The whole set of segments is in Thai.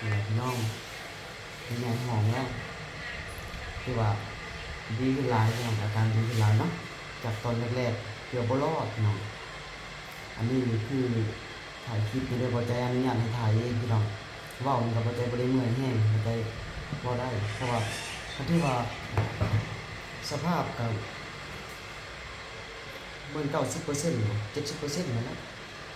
แม่น้องมีงานหอมแล้วคือว่าดีขึ้นหลายเน้องอาการดีขึ้นหลายเนาะจากตอนแรกๆเกือบบรอดพี่น้องอันนี้คือถ่ายคลิปไม่ได้พอใจอนุญาตให้ถ่ายเองพี่น้องว่ามันกับพอใจบ่ได้เมื่อยแห้งพอใจพอได้เพราะว่าเขาที่ว่าสภาพกับเบิ่งเก้าสิบเปอร์เซ็นต์เจ็ดสิบเปอร์เซ็นต์นั่นแหละ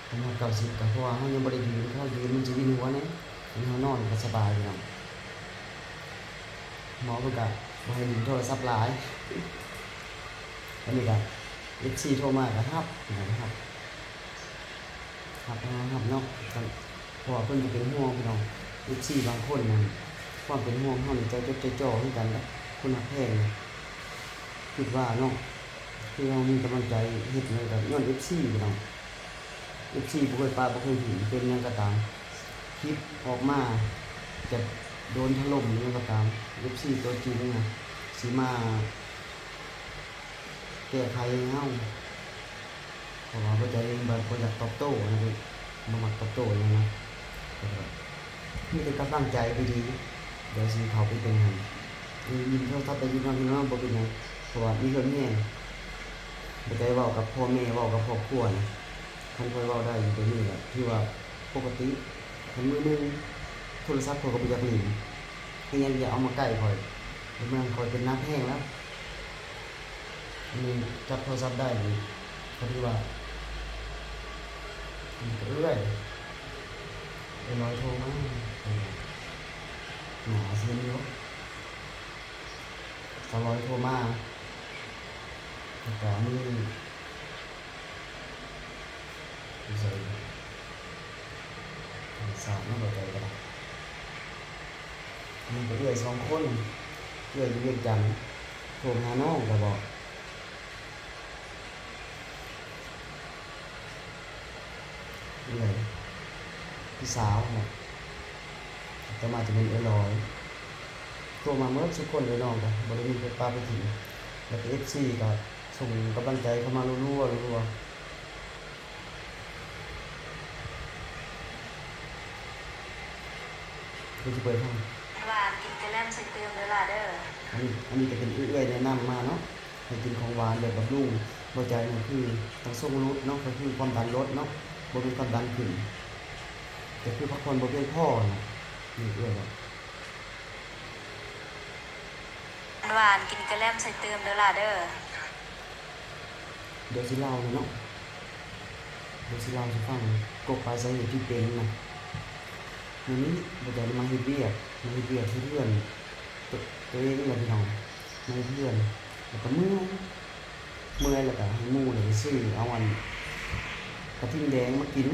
ประมาณเก้าสิบก็เพราะว่าเขายังบริยืนเขายืนมันจะวินหัวเนี่ย เขานอนก็สบายอยู่เนาะหมอเพิ่นก็บ่ให้ลืมโทรศัพท์หลายอันนี้ก็เอฟซีโทรมาก็ฮับนะครับฮับนะครับเนาะเพราะว่าเพิ่นจะเป็นห่วงพี่น้องเอฟซีบางคนนะความเป็นห่วงเขานี่ใจจดใจจ่อคือกันนะคนหักแพงคิดว่าเนาะคือเรามีกำลังใจเฮ็ดเลยกับย้อนเอฟซีพี่น้องเอฟซีบุเคยปาบุเคยหินเป็นหยังก็ตาม คลิปออกมาจะโดนถล่มหรือยังก็ตามเอฟซีตัวจริงนะสีมาแก้ไขเฮาเพราะว่าบ่ใจบ่บ่อยากตอบโต้นะพี่บ่มักตอบโต้อย่างนะแต่ว่ามีแต่กำลังใจดีเดี๋ยวสิเขาไปเป็นหันยินเท่าทับไปยินน้องพี่น้องบ่เป็นหยังเพราะว่ามีเรื่องแห้งบ่ใจว้ากับพ่อแม่ว้ากับครอบครัวนะท่านค่อยว้าได้อยู่ตรงนี้แหละที่ว่าปกติ ทันมือนึงโทรศัพท์เขาก็ไปจากหลินก็ยังอย่าเอามาใกล้คอยเมือคอยเป็นน้ำแห้งแล้วอันนี้จับโทรศัพท์ได้เลยเขาที่ว่าเรื่อยไอ้น้อยโทรมาหนาเส้นเยอะสาวร้อยโทรมาแต่มือใช่ สามไม่เข้าใจกันมันก็เอื้อยสองคนเอื้อยเวียงจันโทรหาน้องก็บอกเอื้อยพี่สาวเนี่ยจะมาจะเป็นเอื้อยลอยโทรมาเมื่อทุกคนเลยน้องกันบริมีไปปลาไปถิ่นแล้วก็เอฟซีก็ส่งกำลังใจเข้ามารัวๆรัวๆ กูจะเปิดห้องหวานกินกระแลมใส่เติมเด้อล่ะเด้ออันนี้อันนี้จะเป็นเอื้อยๆแนะนำมาเนาะให้กินของหวานแบบบำรุงหัวใจมันคือต้องส่งลดเนาะก็คือความดันลดเนาะบ่เป็นความดันขึ้นแต่คือพักผ่อนบ่เพียงพอนะนี่เอื้อยครับหวานกินกระแลมใส่เติมเด้อล่ะเด้อเดี๋ยวสิเล่าเลยเนาะเดี๋ยวสิเล่าให้ฟังกบปลายสาเหตุที่เป็นนะ วันนี้บ่ได้มาเฮ็ดเวียกมาเฮ็ดเวียกที่เพื่อนตัวตัวเองนี่แหละพี่น้องมาเฮ็ดเพื่อนแล้วก็เมื่อเมื่อยแล้วก็ให้มู่เลยซื้อเอาอันกระทิ่งแดงมากิน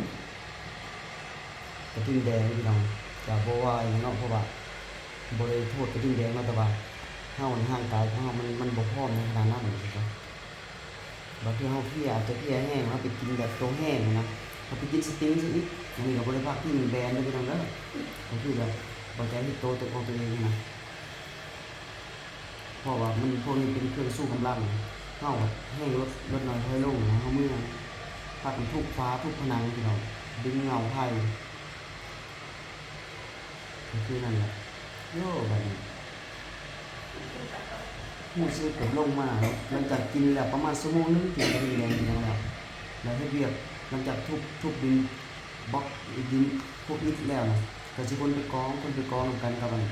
กระทิ่งแดงพี่น้องจะบ่ว่าอย่างเนาะเพราะว่าบ่ได้โทษกระทิ่งแดงเนาแต่ว่าเฮาในร่างกายของเฮามันมันบ่พร้อมในขนาดนั้นนะครับบางทีเฮาเพลียอาจจะเพลียแห้งเราไปกินแบบโตแห้งนะเราไปกินสติ้งซะอีก อันนี้ก็บ่ได้พักที่มันแบนเด้อพี่น้องเด้อก็คือแบบบ่ใจที่โตตัวของตัวเองนะเพราะว่ามันพวกนี้เป็นเครื่องสู้กำลังเฮาแห้งลดลดน้อยถอยลงนะเฮาเมื่อพัดมันทุกฟ้าทุกผนังพี่น้องดึงเงาไพ่ก็คือนั่นแหละโย่แบบนี้หูซื้อเกิดลงมาหลังจากกินแล้วประมาณชั่วโมงนึงถึงจะมีแรงกินแล้วแล้วให้เบียบหลังจากทุบทุบดิน บล็อกดินพวกอิฐแล้วนะแต่สิคนไปกองคนไปกองนกันกับมัน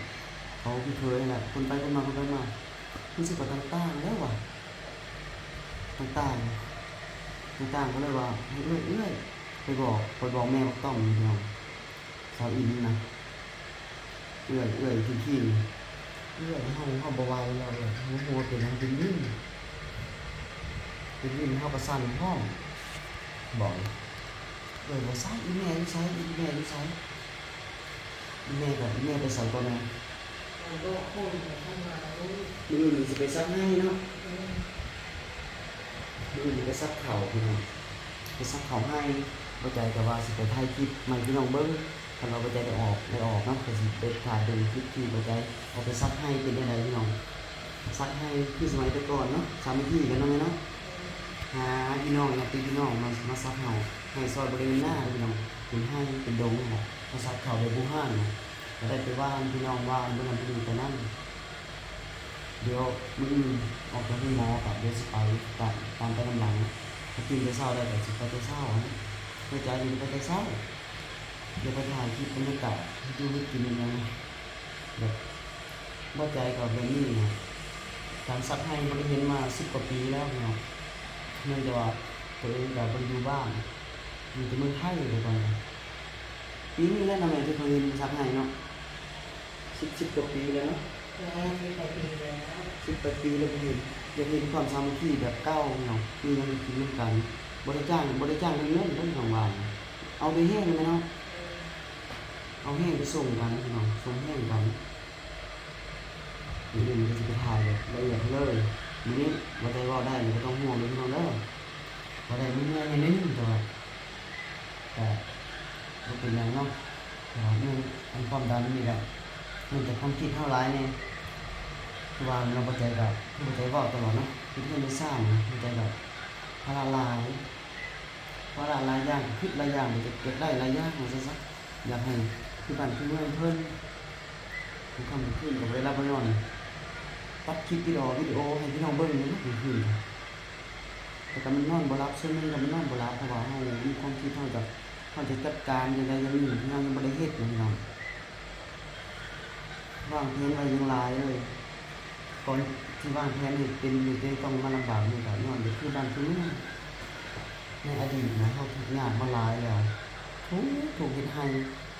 เขาเคยนั่นแหละคนไปคนมาคนไปมารู้สึกว่าต่างๆแล้วว่ะต่างๆต่างๆก็เลยว่าให้เอื้อยเอื้อยไปบอกไปบอกแม่ต้องมพี่น้องสาวอินนะเอื้อยเอื้อยขี้ขี้เอื้อยเฮาเฮาบ่ไหวแล้วเลยหัวหัวเป็นหยังเป็นวิ่งเป็นวิ่งเฮาก็สั่นห้องบอก เอื้อยว่าใส่อีแม่นี่ใส่อีแม่นี่ใส่อีแม่กับอีแม่ไปใส่ตัวแม่มือหนึ่งสิไปซักให้เนาะมือนี้ก็ซักเข่าพี่น้องไปซักเข่าให้บ่ใจแต่ว่าสิไปถ่ายคลิปใหม่พี่น้องเบิ่งถ้าเราบ่ใจได้ออกได้ออกเนาะก็สิไปถ่ายเป็นคลิปที่บ่ใจเอาไปซักให้เป็นยังไงพี่น้องซักให้คือสมัยแต่ก่อนเนาะสามีพี่กันเนาะแม่เนาะหาพี่น้องญาติพี่น้องมามาซักเห่า ให้ซอยบริเวณหน้าพี่น้องเป็นให้เป็นดงนั่นแหละมาซักเข่าในบูห้านนะก็ได้ไปว่านพี่น้องว่านเมื่อนั้นไปดูไปนั่นเดี๋ยวมื้ออกจากที่หมอกับเดี๋ยวสิไปตามตามไปกำลังถ้ากินไปเศร้าได้แต่สิไปแต่เศร้านะเพื่อใจดีไปแต่เศร้าเดี๋ยวไปถ่ายคลิปบรรยากาศให้ดูให้กินยังแบบบ่ใจกับแบบนี้นะการซักให้บริเห็นมาสิบกว่าปีแล้วเนาะเนื่องจากว่าตัวเองแบบบริอยู่บ้าน อยู่ที่เมืองไทยเลยก่อนปีนี้แล้วนะแม่ที่เขาเห็นซักให้เนาะสิบสิบกว่าปีแล้วเนาะแล้วมีไปปีแล้วสิบแปดปีแล้วก็เห็นอยากเห็นความสามัคคีแบบเก้าเนาะมีกันกินร่วมกันบริจ้างบริจ้างเรื่องเงินเรื่องของวานเอาไปแห้งไหมเนาะเอาแห้งไปส่งกันเนาะส่งแห้งกันนี่เองก็จะไปถ่ายแบบละเอียดเลยทีนี้ว่าได้ว่าได้ก็ต้องห่วงเลยพี่น้องเด้อว่าได้ไม่เมื่อยนิดนึงแต่ว่า แต่ก็เป็นอย่างเนาะแต่ว่าเรื่องอันความดันนี่แหละมันจะความคิดเท่าไรเนี่ยคือว่าเราปัจจัยแบบปัจจัยบอกตลอดเนาะคือเพื่อนไม่ทราบนะปัจจัยแบบพลาลายพลาลายย่างคิดลายย่างมันจะเกิดได้ลายย่างของซะซะอยากให้คือการคือเมื่อนเพื่นทุกคำขึ้นกับเวลาไปนอนตัดคลิปวิดีโอวิดีโอให้พี่น้องเบิ้งนี่นะคืนแต่ก็มันนอนบ่รับส่วนหนึงก็มันนอนบ่รับเพราะว่าเฮามีความคิดเฮาจะ เฮาจะจัดการยังไงย่างนี้ที่เฮายังบ่ได้เฮ็ดเลยพี่น้องวางแผนไว้ยังลายเลยก่อนที่วางแผนนี่เป็นอยู่ในต้องมาลำบากนี่ก็ย้อนไปคือบ้านคือเมือในอดีตนะเขาทุกอย่างมาลายแล้วถูกถูกเฮ็ดให้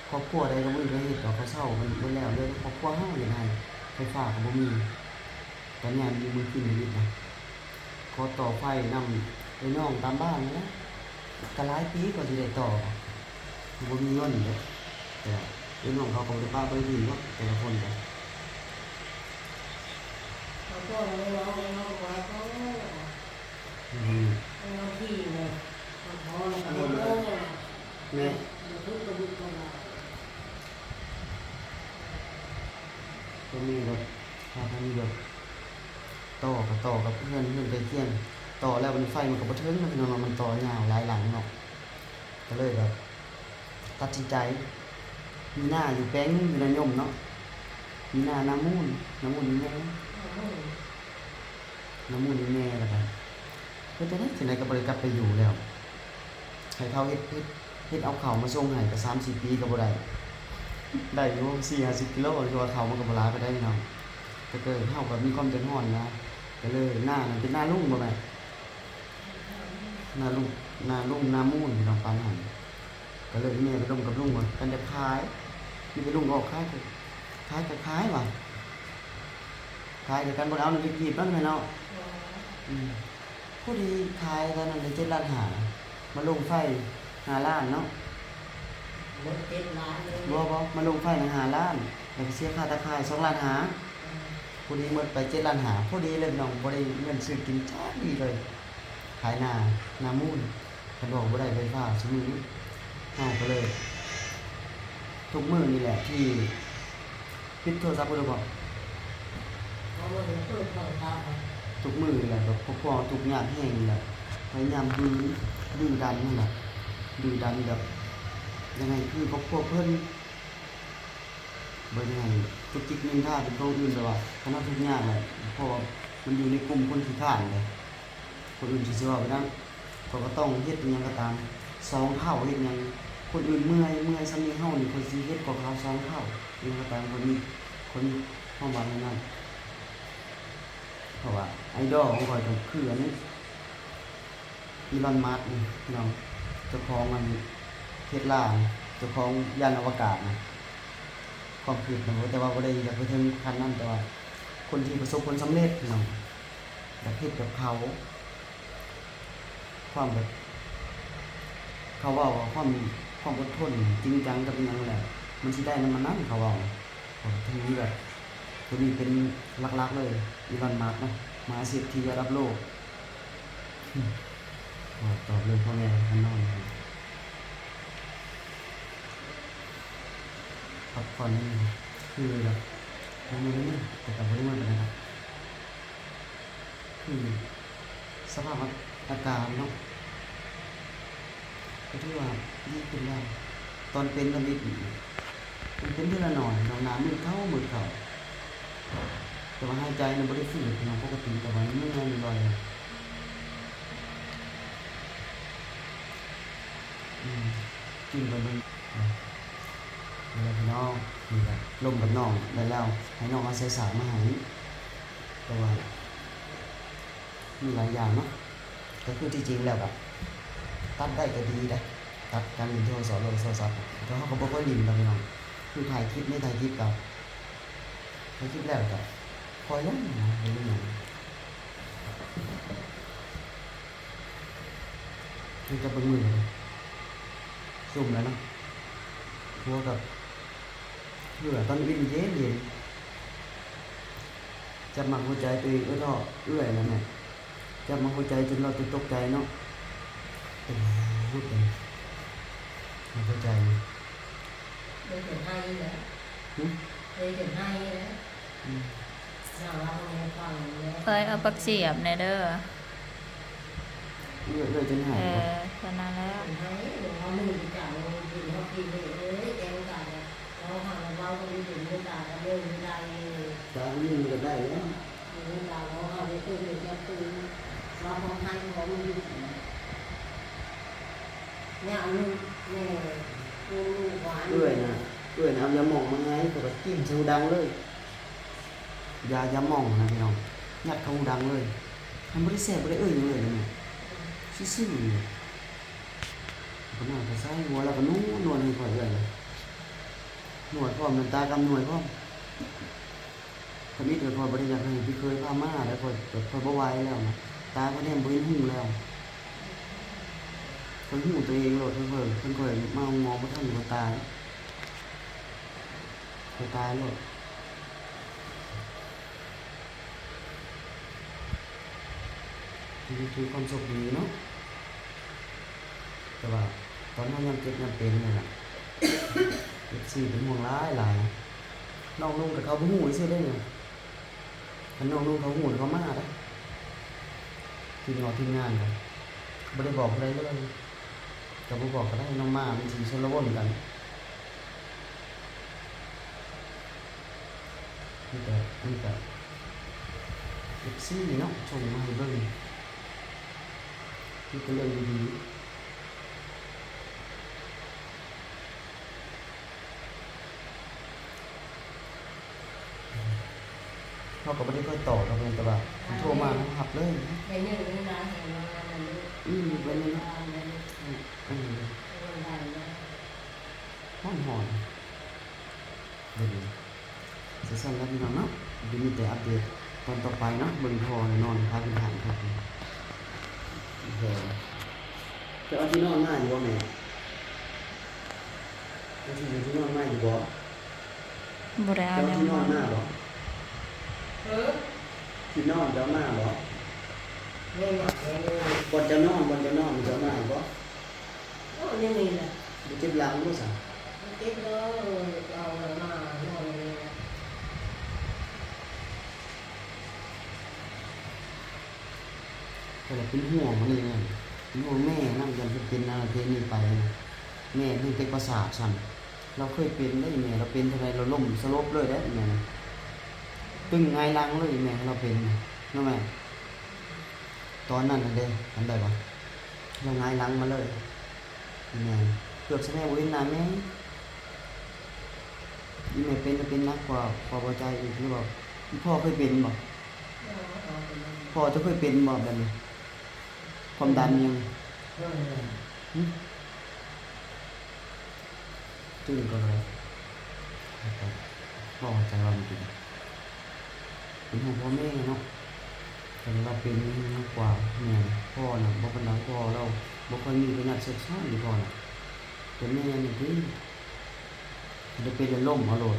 ครอบครัวใดก็บ่มีได้เฮ็ดดอเขาเศร้ามันเบิดแล้วเลยครอบครัวเฮาเฮ็ดให้ไฟฟ้าก็บ่มีตอนนี้มีมือขึ้นนิดนะขอต่อไฟนำไปน้องตามบ้านนะก็หลายปีกว่าสิได้ต่อ บ่มีเงินเด้อแต่ไอ้น้องเขาก็บ่ได้ป้าบ่ได้ดินเนาะแต่ละคนก็เขาก็ไม่ร้องไม่ร้องไว้ก็อืมไม่ร้องที่เลยเขาพอแล้วก็ไม่ร้องแม่มันทุกข์กระดุกกระดาษก็มีแบบพาทำแบบต่อกับต่อกับเพื่อนเพื่อนไปเที่ยงต่อแล้วมันไฟมันก็บ่ถึงมันพี่น้องมันต่อยาวหลายหลังเนาะก็เลยแบบ ตัดสินใจ มีหน้าอยู่แป้งนึงอยู่ในยมเนาะมีหน้าน้ำมูลน้ำมูลนี่แม่น้ำมูลนี่แม่แล้วกันเพื่อจะได้ที่ไหนก็บริกลับไปอยู่แล้วให้เขาเฮ็ดเฮ็ดเฮ็ดเอาเข่ามาส่งให้ก็สามสี่ปีก็บ่ได้ได้อยู่สี่ห้าสิบกิโลคือว่าเขามันก็บลาไปได้เนาะก็เกิดเท่ากับมีความเดือดร้อนนะก็เลยหน้ามันเป็นหน้าลุ่งบ่แม่หน้าลุ่งหน้าลุ่งหน้ามูนน้องปานหัน ก็เลยแม่ไปลงกับลุงว่ากันจะขายมีไปลุงออกขายก็ขายก็ขายว่ะขายเดี๋ยวกันบ่ได้เอาเงินไปกีบนั่นแม่เนาะอืมผู้ดีขายตอนนั้นได้เจ็ดล้านหามาลงไฟห้าล้านเนาะหมดเจ็ดล้านเลยบ่บ่มาลงไฟในหาล้านแล้วก็เสียค่าตะไคร้สองล้านหาพอดีหมดไปเจ็ดล้านหาพอดีเลยพี่น้องบ่ได้เงินซื้อกินจ้าดีเลย ขายหน้าหน้ามูลคันบอกบ่ได้ไฟฟ้าซุมื้อนี้ เฮาก็เลย ทุกมื้อนี่แหละที่ปิดโทรศัพท์บ่ได้บอกเขาไม่ได้เพิ่มเขาตามทุกมื้อนี่แหละแบบพวกพ่อทุกข์ยากแห้งนี่แหละพยายามดื้อดื้อดันนี่แหละดื้อดันแบบยังไงคือครอบครัวเพิ่นเบิ่งให้จุกจิกนินทาเป็นตัวอื่นแต่ว่าคณะทุกอย่างแหละเพราะว่ามันอยู่ในกลุ่มคนขี้ข้านเลยคนอื่นสิเชื่อว่าไปนั้นเขาก็ต้องเฮ็ดอิหยังก็ตาม สองเท่าเฮ็ดหยังคนอื่นเมื่อยเมื่อยซ้ำนี้เฮานี่คนสิเฮ็ดกว่าเขาสองเท่าอิหยังก็ตามคนนี้คนเฮาว่าอย่างนั้นเพราะว่าไอดอลของข่อยก็คืออันนี้อีลอนมัสก์นี่น้องเจ้าของมันเทสลาเจ้าของยานอวกาศนะความคิดนะแต่ว่าบ่ได้อยากไปถึงขั้นนั้นแต่ว่า คนที่ประสบผลสำเร็จเนาะอยากเฮ็ดกับเขา ความแบบ เขาว่าว่าความความอดทนจริงจังกับอิหยังแหละมันสิได้น้ำมันนั้นเขาว่าทีนี้แบบตัวนี้เป็นลักๆเลยอีลอนมาร์กนะมาเศรษฐีระดับโลกอืมว่าตอบเลยพ่อแม่กันนอนครับพักผ่อนนี่คือแบบมันไม่ได้แต่กับไม่ได้มันนะครับคือสภาพอากาศเนาะ ก็ถือว่าดีขึ้นแล้วตอนเป็นตอนนี้มันเป็นทีละหน่อยน้องน้ำมือเข้ามือเข้าแต่ว่าหายใจน่ะบ่ได้ฝืดน้องปกติแต่ว่าเมื่อยลอยอืมกินไปเบิ่งนี่แหละพี่น้องนี่แหละลมกับน้องได้แล้วให้น้องเอาใส่สายมาให้แต่ว่ามีหลายอย่างเนาะก็คือที่จริงแล้วแบบ ตัดได้ก็ดีนะตัดการลินโทรศัพท์ลงโทรศัพท์เพราะเขาก็บ่ค่อยลินกันพี่น้องคือถ่ายคลิปไม่ถ่ายคลิปกับถ่ายคลิปแล้วกับคอยเล่นนะเล่นอย่างคือจะเบิ่งมือเลยซุ่มแล้วนะหัวกับเพื่อตอนวินเย็นเย็นจับหมักหัวใจตัวเองเอื้อทอเอื้อยแล้วเนี่ยจับหมักหัวใจจนเราจะตกใจเนาะ เป็นรูปเป็นหัวใจเลยถึงให้แล้วหึเลยถึงให้แล้วอืมเราเราไม่ฟังแล้วเคยเอาปักเสียบในเด้อเอื้อยเอื้อยจนหาเอยบ่อแค่นั้นแล้วถึงให้เราหนึ่งจ่ายเรากินเรากินเลยเอ้ยแกงไก่เราห่างเราก็มีถึงเวลาเราเริ่มได้ตาวิ่งก็ได้แล้วเวลาเราเอาไปตื่นจะตื่นเราพอให้ของมัน เนี่ยลูกเนี่ยลูกหวานเอื้อยนะเอื้อยนะเอายาหม่องมาไงก็แบบจิ้มชูดังเลยยายาหม่องนะพี่น้องยัดเข้าหูดังเลยมันบ่ได้แซ่บบ่ได้เอื้อยหยังเลยนะแม่ยซื่อๆเลยก็น่าจะใส่หัวแล้วก็นุ่นนวลให้ข่อเอื้อยเลยหนวดพร้อมน้ำตากำหนวดพร้อมทำนี้เดี๋ยวพอบ่ได้อยากให้พี่เคยพามาแล้วข่อยแบบข่อยบ่ไหวแล้วนะตาก็แนมบ่เห็นหูแล้ว พิ่นหูตัวเองโหลดเพิ่นเพิ่นเพิ่นข่อยมามองบ่ทันบ่ตายข่ตายโหลดคือคือความสุขดีเนาะแต่ว่าตอนนั้นยังเจ็บยังเป็นเลยล่ะเจ็บสี่เป็นห่วงร้ายหลายน้องลุงกับเขาบ่หูซื่อได้เนี่ยคันน้องลุงเขาหูเขามาได้ทีมงานทีมงานกันบ่ได้บอกอะไรเลย ก็บ่บอกก็ได้น้องมามันสิชนละวนกันนี่แต่นี่แต่เจ็บซี่เนาะส่งมาให้เบิ่งที่เป็นเรื่องดีๆเขาก็ไม่ได้ค่อยต่อเราเป็นแต่ว่าโทรมาแล้วหับเลยในเรื่องนี้นะเห็นว่ามันลูกอืมเป็นเลย อ่ามันอืมมันได้นะห้อนหอนเดี๋ยวจะสั้นแล้วพี่น้องเนาะดีมีแต่อัปเดตตอนต่อไปเนาะเบิ่งพอแน่นอนพาเป็นทางครับเดี๋ยวจะเอาที่นอนมายอยู่บ่แม่เอาที่อยู่ที่นอนมายอยู่บ่บ่ได้เอาที่นอนหนมาบ่เออที่นอนเอามาหนักเลยบนจะนอนบนจะนอนเจะเอามาบ่ โอ้นี่นี่แหละบ่เจ็บหลังบ่ซะเก็บเลยเอามาหน่อยเลยก็เลยเป็นห่วงมันนี่ไงเป็นห่วงแม่นั่งยันไปเป็นอะไรเพนี่ไปนะแม่เพิ่งเป็นประสาทสั่นเราเคยเป็นได้แม่เราเป็นเท่าไรเราล้มสลบเลยได้แม่นะตึงไงายหลังเลยแม่เราเป็นนะน้องแม่ตอนนั้นน่ะเด้ทำได้ปะเราไงายหลังมาเลย แม่เกือบจะแม่เว้นนานแม่อีแม่เป็นจะเป็นนักกว่าพอพอใจอีกหรือเปล่าอีพ่อเคยเป็นบ่เอาไปเลยพ่อจะเคยเป็นบ่แบบนี้ความดันยังเออหึตึงก็เลยพ่อใจเราจริงเป็นห่วงพ่อแม่เนาะแต่เราเป็นมากกว่าแม่พ่อน่ะบ่เป็นหลังพ่อเรา บ่ค่อยมีขนาดเซ็กซ์อยู่พอน่ะแต่แม่นี่คือจะเป็นจะล่มเอาโลด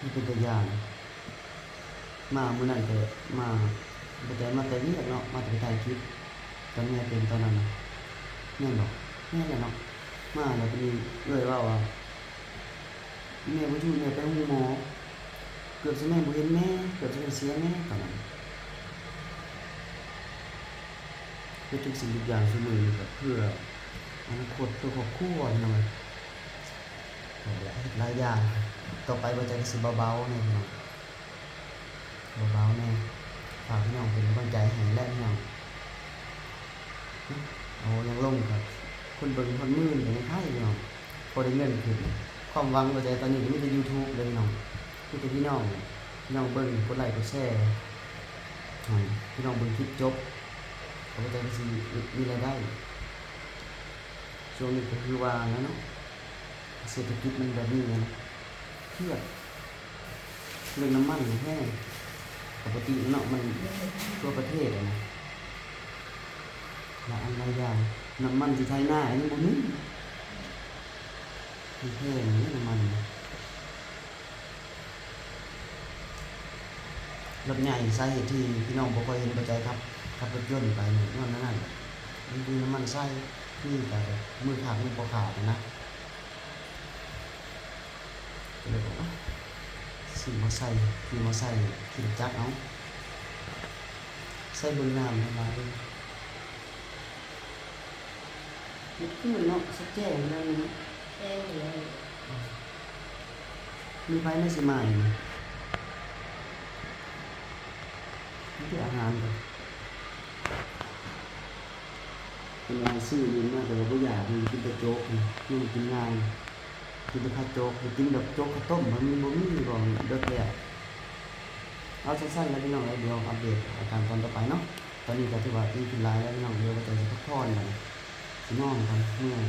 นี่เป็นตัวอย่างมาเมื่อนั้นก็มาบ่ได้มาแต่เวียกเนาะมาแต่ถ่ายคลิปตอนแม่เป็นตอนนั้นน่ะแม่นบอกแม่นแหละเนาะมาแล้วก็มีเอ้ยว่าว่าแม่บ่อยู่แม่ไปโรงหมอเกือบสิแม่บ่เห็นแม่เกือบสิได้เสียแม่ตอนนั้นเพื่อทุกสิ่งทุกอย่างเสมอนี่ก็เพื่ออนาคตตัวครอบครัวนี่เนาะก็หลายอย่าง ต่อไปว่าจะสิเบาๆเนี่ยพี่น้องเบาๆแน่ยฝากพี่น้องเป็นกำลังใจให้และพี่น้องโอ้ยังลงครับคนเบิ่งคนมื่นกันยังไข่พี่น้องพอได้เงินขึ้นความหวังว่าจะตอนนี้มีแต่ YouTube เลยพี่น้องมีแต่พี่น้องพี่น้องเบิ่งกดไลค์กดแชร์พี่น้องเบิ่งคลิปจบ เขาจะสิมีรายได้ช่วงนี้ก็คือว่าแล้วเนาะเศรษฐกิจมันแบบนี้นะเครียดเรื่องน้ำมันแห้งปกติเนาะมันทั่วประเทศนะหลายอันหลายอย่างน้ำมันที่ไทยหน้าอันนี้บ่มีมันแพงนี่น้ำมันรถใหญ่สาเหตุที่พี่น้องบ่ค่อยเห็นปัจจัยครับ ขับรถยนต์ไปเนี่ยนั่นนั่นมันคือน้ำมันใส่นี่แต่แบบมือขาดมือบ่ขาดนะก็เลยบอกว่าซื้อมาใส่ขี่มาใส่ขี่จักรเอาใส่เบนน้ำมาเลยมันขึ้นเนาะสักแจ้งแล้วนี่แจ้งเลยมีไฟไม่สิมาอีกนี่นี่คืออาหารเลย เป็นงาซื้ออยู่มากแต่ว่าก็อยากกินแต่โจ๊กนี่กินง่ายกินแต่ข้าวโจ๊กกินแบบโจ๊กข้าวต้มมันมีบ่มีก่อนเด็กเลยเอาสั้นๆแล้วพี่น้องเดี๋ยวอัปเดตอาการตอนต่อไปเนาะตอนนี้ก็ถือว่าที่กินหลายแล้วพี่น้องเดี๋ยวก็จะพักผ่อนกันสินอนกันเมื่อย